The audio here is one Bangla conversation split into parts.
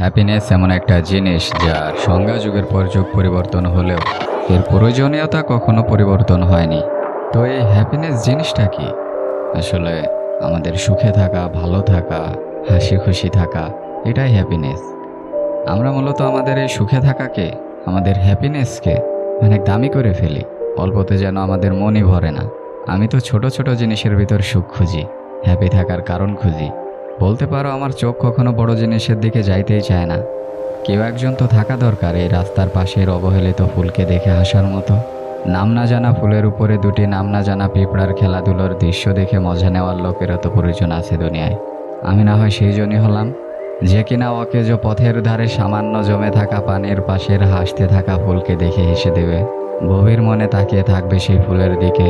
হ্যাপিনেস এমন একটা জিনিস যার সংজ্ঞা যুগের পর যুগ পরিবর্তন হলেও এর প্রয়োজনীয়তা কখনো পরিবর্তন হয়নি। তো এই হ্যাপিনেস জিনিসটা কি? আসলে আমাদের সুখে থাকা, ভালো থাকা হাসি খুশি থাকা, এটাই হ্যাপিনেস আমরা মূলত আমাদের এই সুখে থাকাকে, আমাদের হ্যাপিনেসকে অনেক দামি করে ফেলি। অল্পতে যেন আমাদের মনই ভরে না। আমি তো ছোট ছোট জিনিসের ভিতর সুখ খুঁজি হ্যাপি থাকার কারণ খুঁজি। বলতে পারো আমার চোখ কখনো বড় জিনিসের দিকে যাইতেই চায় না। কেউ একজন তো থাকা দরকার এই রাস্তার পাশের অবহেলিত ফুলকে দেখে হাসার মতো। নাম না জানা ফুলের উপরে দুটি নাম না জানা পিঁপড়ার খেলাধুলোর দৃশ্য দেখে মজা নেওয়ার লোকেরও তো প্রয়োজন আছে দুনিয়ায়। আমি না হয় সেই জন্যই হলাম, যে কিনা অকেজ পথের ধারে সামান্য জমে থাকা পানির পাশের হাসতে থাকা ফুলকে দেখে হেসে দেবে। গভীর মনে তাকিয়ে থাকবে সেই ফুলের দিকে,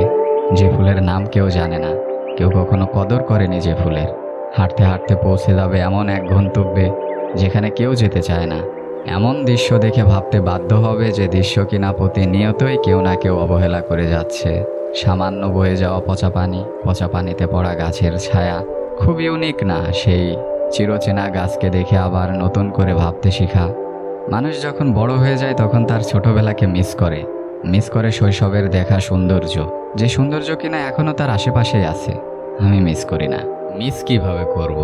যে ফুলের নাম কেউ জানে না। কেউ কখনো কদর করেনি যে ফুলের। হাঁটতে হাঁটতে পৌঁছে যাবে এমন এক গন্তব্যে যেখানে কেউ যেতে চায় না। এমন দৃশ্য দেখে ভাবতে বাধ্য হবে যে দৃশ্য কিনা প্রতিনিয়তই কেউ না কেউ অবহেলা করে যাচ্ছে। সামান্য বয়ে যাওয়া পচা পানি, পচা পানিতে পড়া গাছের ছায়া খুব ইউনিক না, সেই চিরচেনা গাছকে দেখে আবার নতুন করে ভাবতে শেখা। মানুষ যখন বড় হয়ে যায় তখন তার ছোটবেলাকে মিস করে। মিস করে শৈশবের দেখা সৌন্দর্য। যে সৌন্দর্য কিনা এখনও তার আশেপাশেই আছে। আমি মিস করি না। মিস কীভাবে করব।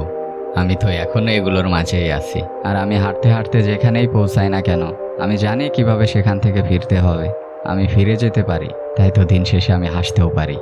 আমি তো এখনও এগুলোর মাঝেই আছি। আর আমি হাঁটতে হাঁটতে যেখানেই পৌঁছাই না কেন, আমি জানি কীভাবে সেখান থেকে ফিরতে হবে। আমি ফিরে যেতে পারি, তাই তো দিন শেষে আমি হাসতেও পারি।